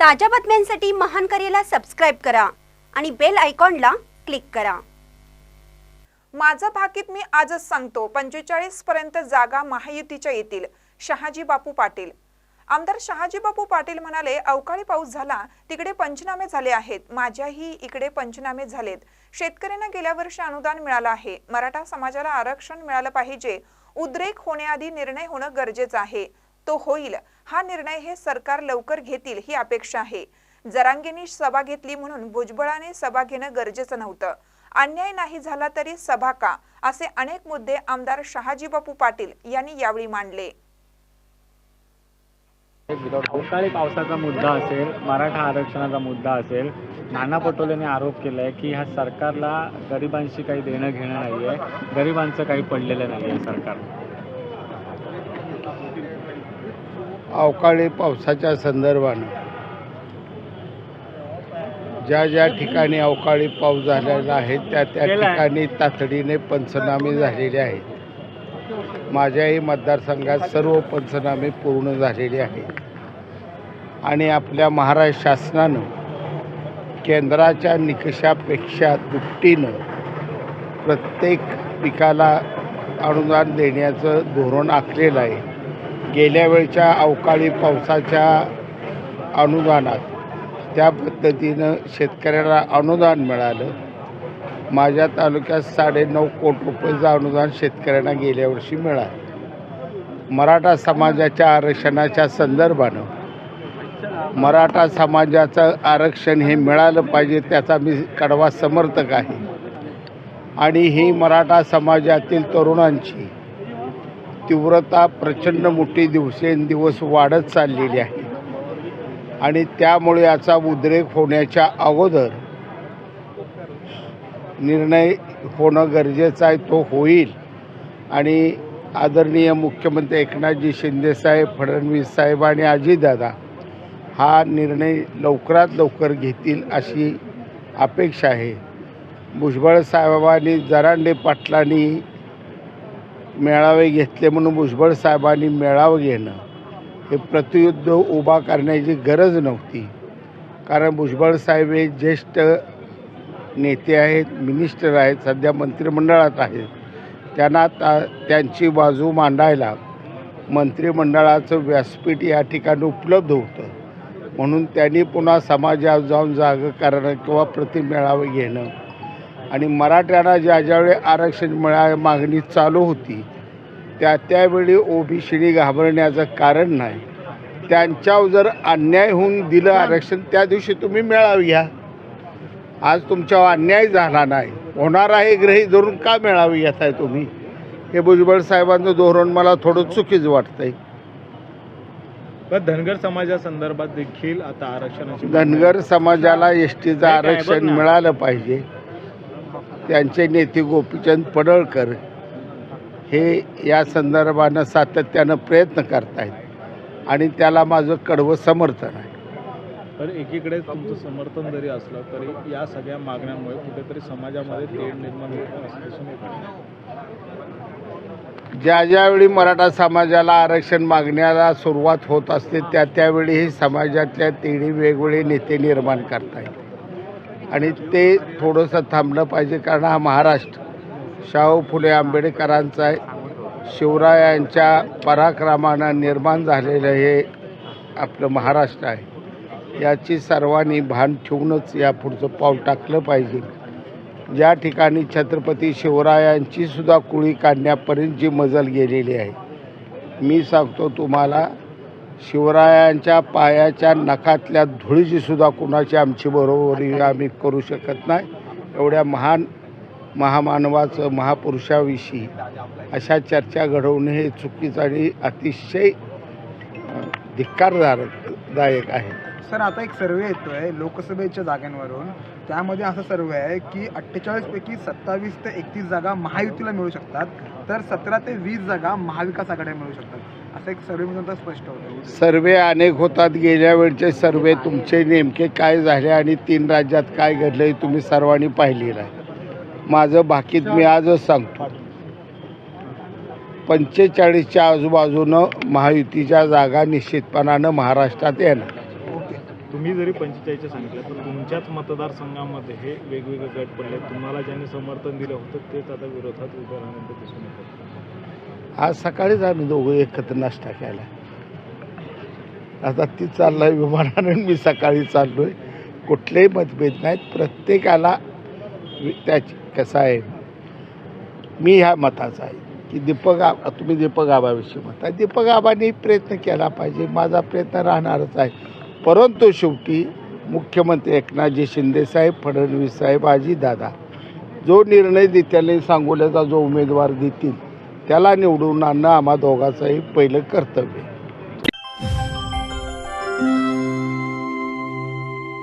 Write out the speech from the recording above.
ताज्या बातम्यांसाठी महान करेला सबस्क्राईब करा आणि बेल आयकॉनला क्लिक करा. माझं भाकीत मी आजच सांगतो. पंचेचाळीस पर्यंत जागा महायुतीच्या येतील. शहाजी बापू पाटील. आमदार शहाजी बापू पाटील म्हणाले अवकाळी पाऊस झाला तिकडे पंचनामे झाले आहेत. माझ्याही इकडे पंचनामे झालेत. शेतकऱ्यांना गेल्या वर्षी अनुदान मिळालं आहे. मराठा समाजाला आरक्षण मिळालं पाहिजे. उद्रेक होण्याआधी निर्णय होणं गरजेचं आहे. तो होईल. हा निर्णय हे सरकार लवकर घेतील ही अपेक्षा आहे. जरांगेंनी सभा घेतली म्हणून भुजबळाने सभा घेणं गरजेचं नव्हतं. अन्याय नाही झाला तरी सभा का? असे अनेक मुद्दे आमदार शहाजी बापू पाटील यांनी यावेळी मांडले. अवकाळी पावसाचा मुद्दा असेल मराठा आरक्षणाचा मुद्दा असेल नाना पटोलेने आरोप केला आहे की ह्या सरकारला गरिबांशी काही देणं घेणं नाही आहे गरिबांचं काही पडलेलं नाही आहे सरकार. अवकाळी पावसाच्या संदर्भानं. ज्या ज्या ठिकाणी अवकाळी पाऊस झालेला आहे त्या त्या. ठिकाणी तातडीने पंचनामे झालेले आहेत. माझ्याही मतदारसंघात सर्व पंचनामे पूर्ण झालेले आहेत. आणि आपल्या महाराष्ट्र शासनानं केंद्राच्या निकषापेक्षा दुपटीनं प्रत्येक पिकाला अनुदान देण्याचं धोरण आखलेलं आहे. गेल्या वेळच्या अवकाळी पावसाच्या अनुदानात त्या पद्धतीनं शेतकऱ्याला अनुदान मिळालं. माझ्या तालुक्यात साडेनऊ कोटी रुपयाचं अनुदान शेतकऱ्यांना गेल्या वर्षी मिळालं. मराठा समाजाच्या आरक्षणाच्या संदर्भानं मराठा समाजाचं आरक्षण हे मिळालं पाहिजे त्याचा मी कडवा समर्थक आहे. आणि ही मराठा समाजातील तरुणांची तीव्रता प्रचंड मोठी दिवसेंदिवस वाढत चाललेली आहे. आणि त्यामुळे याचा उद्रेक होण्याच्या अगोदर निर्णय होणं गरजेचं आहे तो होईल. आणि आदरणीय मुख्यमंत्री एकनाथजी शिंदेसाहेब फडणवीस साहेब आणि अजितदादा हा निर्णय लवकरात लवकर घेतील अशी अपेक्षा आहे. भुजबळ साहेबांनी जरांडे पाटलांनी मेळावे घेतले म्हणून भुजबळ साहेबांनी मेळावं घेणं हे प्रतियुद्ध उभा करण्याची गरज नव्हती. कारण भुजबळ साहेब हे ज्येष्ठ नेते आहेत मिनिस्टर आहेत सध्या मंत्रिमंडळात आहेत. त्यांना ता त्यांची बाजू मांडायला मंत्रिमंडळाचं व्यासपीठ या ठिकाणी उपलब्ध होतं. म्हणून त्यांनी पुन्हा समाजात जाऊन जागं करणं किंवा प्रतिमेळावं घेणं आणि मराठ्यांना ज्या ज्यावेळी आरक्षण मिळा मागणी चालू होती त्या त्यावेळी ओबीसीने घाबरण्याचं कारण नाही. त्यांच्यावर जर अन्याय होऊन दिलं आरक्षण त्या दिवशी तुम्ही मेळावे घ्या. आज तुमच्यावर अन्याय झाला नाही. होणार आहे ग्रही धरून का मेळावे घेत आहे तुम्ही? हे भुजबळ साहेबांचं धोरण मला थोडं चुकीचं वाटतंय. पण धनगर समाजासंदर्भात देखील आता आरक्षणाची धनगर समाजाला एस टीचं आरक्षण. मिळालं पाहिजे. त्यांचे नेते गोपीचंद पडळकर हे या संदर्भानं सातत्यानं प्रयत्न करतायत. आणि त्याला माझं कडवं समर्थन आहे. तर एकीकडे तुमचं समर्थन जरी असलं तरी या सगळ्या मागण्यांमुळे कुठेतरी समाजामध्ये तेढ निर्माण होतं. ज्या ज्यावेळी मराठा समाजाला आरक्षण मागण्याला सुरुवात होत असते त्या त्यावेळी हे समाजातल्या तिन्ही वेगवेगळे नेते निर्माण करतायत. आणि ते थोडंसं थांबलं पाहिजे कारण हा महाराष्ट्र. शाहू फुले आंबेडकरांचा आहे. शिवरायांच्या पराक्रमानं निर्माण झालेलं हे आपलं महाराष्ट्र आहे. याची सर्वांनी भान ठेवूनच या पुढचं पाऊल टाकलं पाहिजे. ज्या ठिकाणी छत्रपती शिवरायांची सुद्धा कुळी काढण्यापर्यंत जी मजल गेलेली आहे. मी सांगतो तुम्हाला शिवरायांच्या पायाच्या नखातल्या धुळीची सुद्धा कुणाची आमची बरोबरी आम्ही करू शकत नाही. एवढ्या महान महामानवाचं महापुरुषाविषयी अशा चर्चा घडवणे हे चुकीचं आणि अतिशय धिक्कारदारदायक आहे. सर आता एक सर्वे येतोय लोकसभेच्या जागांवरून. त्यामध्ये असा सर्वे आहे की अठ्ठेचाळीस पैकी सत्तावीस ते एकतीस जागा महायुतीला मिळू शकतात तर सतरा ते वीस जागा महाविकास आघाडीला मिळू शकतात. असं एक सर्वेमधून आता स्पष्ट होतं सर्वे अनेक होतात. गेल्या वेळचे सर्वे तुमचे नेमके काय झाले आणि तीन राज्यात काय घडलं हे तुम्ही सर्वांनी पाहिलेलं आहे. माझं बाकीत मी आजच सांगतो. पंचेचाळीसच्या आजूबाजूनं महायुतीच्या जागा निश्चितपणानं महाराष्ट्रात येणार. ओके. तुम्ही जरी पंचेचाळीसचे सांगितलं तर तुमच्याच मतदारसंघामध्ये हे वेगवेगळे गट पडले तुम्हाला ज्यांनी समर्थन दिलं होतं तेच आता विरोधात उभं राहण्याचं दिसून येतं. आज सकाळीच आम्ही दोघं एकत्र नाश्ता केला. आता ती चाललाय विमानाने मी सकाळी चाललोय. कुठलेही मतभेद नाहीत. प्रत्येकाला त्याच त्याची कसं आहे? मी ह्या मताचा आहे की दीपक आ तुम्ही दीपक आबाविषयी मत आहे दीपक आबांनी प्रयत्न केला पाहिजे. माझा प्रयत्न राहणारच आहे. परंतु शेवटी मुख्यमंत्री एकनाथजी शिंदेसाहेब फडणवीस साहेब दादा जो निर्णय देत्याला सांगोल्याचा जो उमेदवार देतील त्याला निवडून आणणं आम्हा दोघांचंही पहिलं कर्तव्य